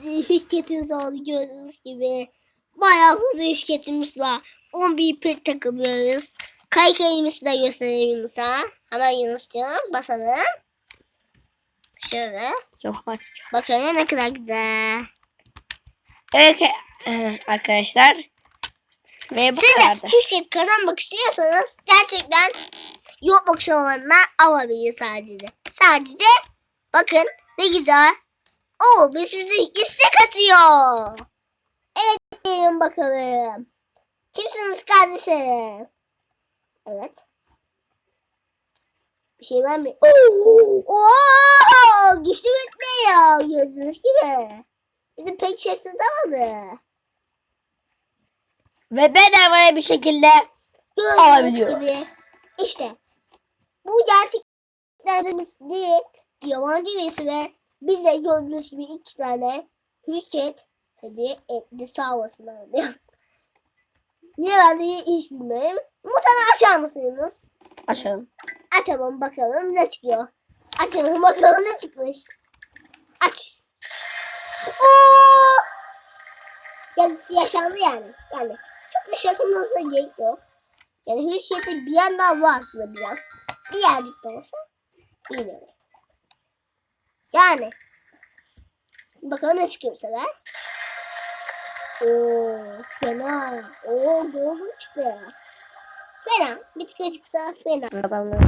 şirketimiz oldu gördüğünüz gibi. Bayağı fazla şirketimiz var. 11 pet takılıyoruz. Kaykayımızı da göstereyim Yunus'a. Hemen Yunus'cuğum basalım. Şöyle. Çok basit. Bakın ne kadar güzel. Evet e, arkadaşlar. Ve bu Siz de kadardı. şirket kazanmak istiyorsanız gerçekten Roblox olanlar alabilir sadece. Sadece bakın ne güzel. Oo biz bize istek atıyor. Evet diyelim bakalım. Kimsiniz kardeşim? Evet. Bir şey var mı? Oo, oo, güçlü bitmiyor gördüğünüz gibi. Bizim pek şaşırtamadı. Ve bedavaya bir şekilde Alabiliyor. gibi işte bu gerçeklerimiz değil yabancı birisi ve bize gördüğünüz gibi iki tane hüccet hediye etti sağ olasın abi. Niye verdiği hiç bilmiyorum. Muhtemelen açar mısınız? açalım. Açalım bakalım ne çıkıyor. Açalım bakalım ne çıkmış. Aç. Oo! Ya, yaşandı yani. Yani çok da şaşırmamıza gerek yok. Yani hücceti bir yandan var aslında biraz. Birazcık da olsa. Bilmiyorum. Yani. Bakalım ne çıkıyor bu sefer. Oo, fena. Oo, doğru çıktı. Fena. Bir tık çıksa fena. Adamlar.